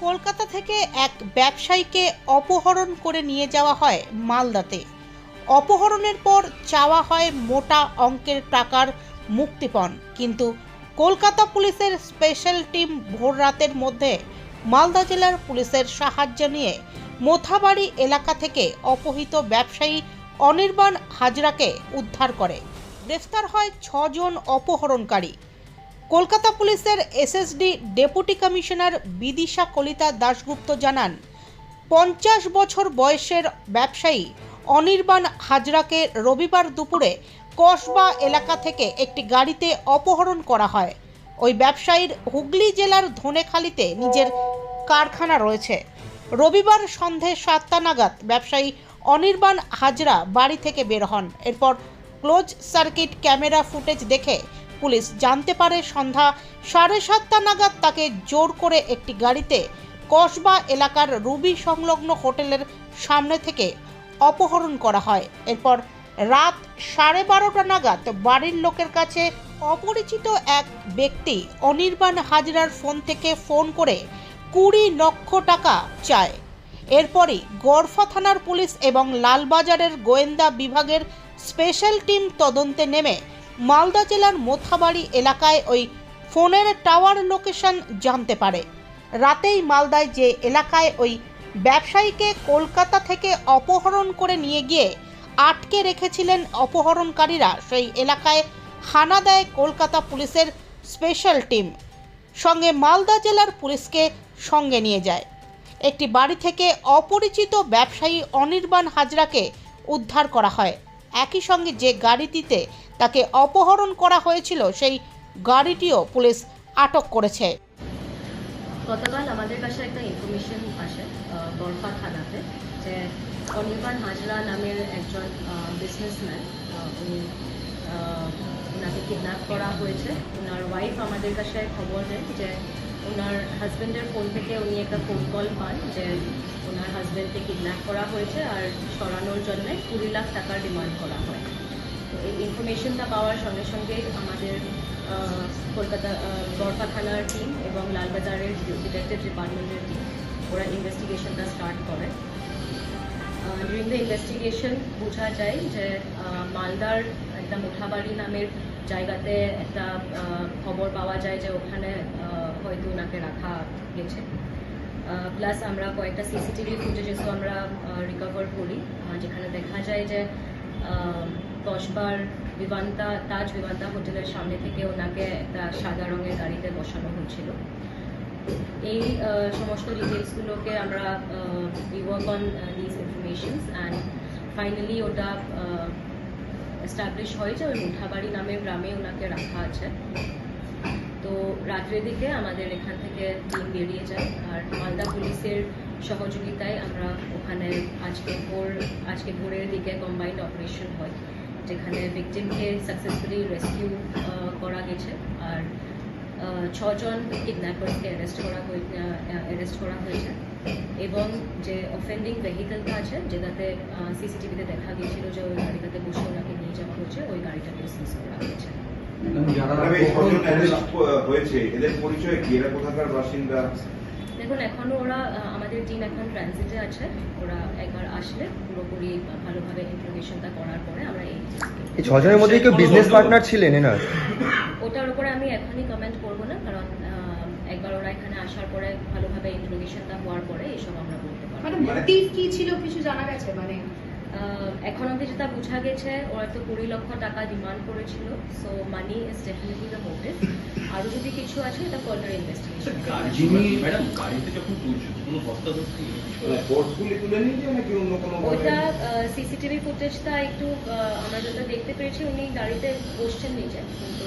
কলকাতা থেকে এক ব্যবসায়ীকে অপহরণ করে নিয়ে যাওয়া হয় মালদাতে। অপহরণের পর চাওয়া হয় মোটা অঙ্কের টাকার মুক্তিপণ। কিন্তু কলকাতা পুলিশের স্পেশাল টিম ভোর রাতের মধ্যে মালদা জেলার পুলিশের সাহায্য নিয়ে মোথাবাড়ি এলাকা থেকে অপহৃত ব্যবসায়ী অনির্বাণ হাজরাকে উদ্ধার করে। গ্রেফতার হয় ছজন অপহরণকারী। কলকাতা পুলিশের SSD deputy commissioner Bidisha Kalita Dasgupta জানান, পঞ্চাশ বছর বয়সের ব্যবসায়ী অনির্বাণ হাজরাকে রবিবার দুপুরে কসবা এলাকা থেকে একটি গাড়িতে অপহরণ করা হয়। ওই ব্যবসায়ীর হুগলি জেলার ধনেখালিতে নিজের কারখানা রয়েছে। রবিবার সন্ধে সাতটা নাগাদ ব্যবসায়ী অনির্বাণ হাজরা বাড়ি থেকে বের হন। এরপর ক্লোজ সার্কিট ক্যামেরা ফুটেজ দেখে পুলিশ জানতে পারে সন্ধ্যা সাড়ে সাতটা নাগাদ তাকে জোর করে একটি গাড়িতে কসবা এলাকার রুবি সংলগ্ন হোটেলের সামনে থেকে অপহরণ করা হয়। এরপর রাত সাড়ে বারোটা নাগাদ বাড়ির লোকের কাছে অপরিচিত এক ব্যক্তি অনির্বাণ হাজরার ফোন থেকে ফোন করে কুড়ি লক্ষ টাকা চায়। এরপরই গড়ফা থানার পুলিশ এবং লালবাজারের গোয়েন্দা বিভাগের স্পেশাল টিম তদন্তে নেমে মালদা জেলার মোথাবাড়ি এলাকায় ওই ফোনের টাওয়ার লোকেশন জানতে পারে। রাতেই মালদায় যে এলাকায় ওই ব্যবসায়ীকে কলকাতা থেকে অপহরণ করে নিয়ে গিয়ে আটকে রেখেছিলেন অপহরণকারীরা, সেই এলাকায় হানা দেয় কলকাতা পুলিশের স্পেশাল টিম। সঙ্গে মালদা জেলার পুলিশকে সঙ্গে নিয়ে যায়। একটি বাড়ি থেকে অপরিচিত ব্যবসায়ী অনির্বাণ হাজরাকে উদ্ধার করা হয়। একই সঙ্গে যে গাড়িটিতে তাকে অপহরণ করা হয়েছিল, সেই গাড়িটিও পুলিশ আটক করেছে। গতকাল আমাদের কাছে একটা ইনফরমেশন আসে বরফা থানাতে যে অনির্বাণ হাজরা নামের একজন বিজনেসম্যান উনি ওনাকে কিডন্যাপ করা হয়েছে। ওনার ওয়াইফ আমাদের কাছে খবর দেন যে ওনার হাজব্যান্ডের ফোন থেকে উনি একটা ফোন কল পান যে ওনার হাজব্যান্ডকে কিডন্যাপ করা হয়েছে আর সরানোর জন্য কুড়ি লাখ টাকার ডিমান্ড করা হয়। তো এই ইনফরমেশনটা পাওয়ার সঙ্গে সঙ্গে আমাদের কলকাতা বরপা থানার টিম এবং লালবাজারের ডিটেকটিভ ডিপার্টমেন্টের টিম ওরা ইনভেস্টিগেশনটা স্টার্ট করে। ডিউরিং দ্য ইনভেস্টিগেশন বোঝা যায় যে মালদার একটা মুঠাবাড়ি নামের জায়গাতে একটা খবর পাওয়া যায় যে ওখানে হয়তো ওনাকে রাখা গেছে। প্লাস আমরা কয়েকটা সিসিটিভি ফুটেজেসও আমরা রিকভার করি। যেখানে দেখা যায় যে দশবার বিমান্তা তাজ বিমানতা হোটেলের সামনে থেকে ওনাকে একটা সাদা রঙের গাড়িতে বসানো হয়েছিল। এই সমস্ত ডিটেলসগুলোকে আমরা we work on this informations and finally ওটা এস্টাবলিশ হয় যে ওই মুঠাবাড়ি নামের গ্রামে ওনাকে রাখা আছে। তো রাত্রের দিকে আমাদের এখান থেকে টিম বেরিয়ে যায়, আর মালদা পুলিশের সহযোগিতায় আমরা ওখানে আজকে ভোর, আজকে ভোরের দিকে কম্বাইন্ড অপারেশন হয়, যেখানে ভিকটিমকে সাকসেসফুলি রেস্কিউ করা গেছে। আর ছজন কিডন্যাপার্সকে অ্যারেস্ট করা অ্যারেস্ট করা হয়েছে। এবং যে অফেন্ডিং ভেহিকেলটা আছে যেটাতে সিসিটিভিতে দেখা গিয়েছিল যে ওই গাড়িটাতে বসে ওনাকে নিয়ে যাওয়া হয়েছে ওই গাড়িটাকে সিজ করা হয়েছে। যারা এই ছজন অপহরণ arrest করেছে, ক- হয়েছে এদের পরিচয় কি? এরা কোথাকার বাসিন্দা? দেখুন এখনও ওরা আমাদের টিম এখন ট্রানজিটে আছে। ওরা একবার আসলে পুরোপুরি ভালোভাবে ইনফরমেশনটা করার পরে আমরা এই এই ছজনের মধ্যে কেউ বিজনেস পার্টনার ছিলেন এনার? ওটার উপরে আমি এখনই কমেন্ট করব না কারণ একবার ওরা এখানে আসার পরে ভালোভাবে ইনফরমেশনটা হওয়ার পরে এসব আমরা বলতে পারব। মানে মোটিভ কি ছিল কিছু জানা গেছে? মানে এখন অবধি যেটা বোঝা গেছে ওরা তো কুড়ি লক্ষ টাকা ডিমান্ড করেছিল so money is definitely the motive আরও যদি কিছু আছে এটা ফার্দার ইনভেস্টিগেশন ম্যাডাম গাড়িতে যখন তুলছো কোনো বস্তা ধরতে ফোর্সফুলি তুলে নিয়ে যায় নাকি অন্য কোনো ওইটা সিসিটিভি ফুটেজটা একটু আহ, আমরা যেটা দেখতে পেরেছি উনি গাড়িতে বসছেন নিচে কিন্তু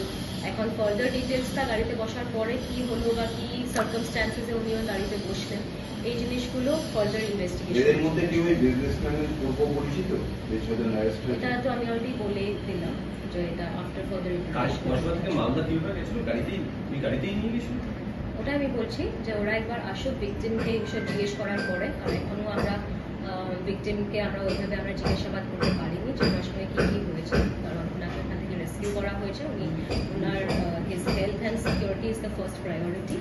এখন ফার্দার ডিটেলসটা গাড়িতে বসার পরে কি হলো বা কি সার্কামস্ট্যান্সেসে উনি ওই গাড়িতে বসলেন এই জিনিসগুলো ফার্দার এদের ইনভেস্টিগেশন মধ্যে কি ওই বিজনেসম্যানের পূর্ব পরিচিত? যে ছজন অ্যারেস্ট এটা তো আমি অলরেডি বলে দিলাম যে এটা আফটার ফার্দার কাজ কসবা থেকে মালদা কীভাবে গেছিল গাড়িতেই তুমি গাড়িতেই নিয়ে গেছিল? ওটা আমি বলছি যে ওরা একবার আসুক ভিকটিমকে এই বিষয়ে জিজ্ঞেস করার পরে আর এখনও আমরা ভিকটিমকে আমরা ওইভাবে আমরা জিজ্ঞাসাবাদ করতে পারিনি যে ওনার সঙ্গে কী কী হয়েছে। কারণ ওনাকে ওখান থেকে রেস্কিউ করা হয়েছে। উনি ওনার his health and security is the first priority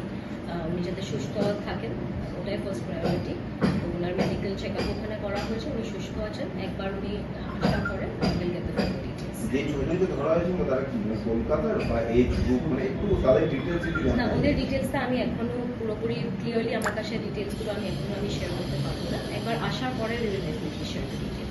উনি যাতে সুস্থ থাকেন ওটাই ফার্স্ট প্রায়োরিটি ওনার মেডিকেল চেক আপ ওখানে করা হয়েছে উনি সুস্থ আছেন। একবার উনি উইল গেট দ্য ডিটেলস যে ছজনকে ধরা হয়েছিল তারা কি মানে কলকাতার বা এই গ্রুপ মানে একটু তাদের ডিটেলস একটু না ওদের ডিটেলসটা আমি এখনও পুরোপুরি ক্লিয়ারলি আমার কাছে ডিটেলসগুলো আমি এখনও আমি শেয়ার করতে পারব না। একবার আসার পরে শেয়ার ডিটেলস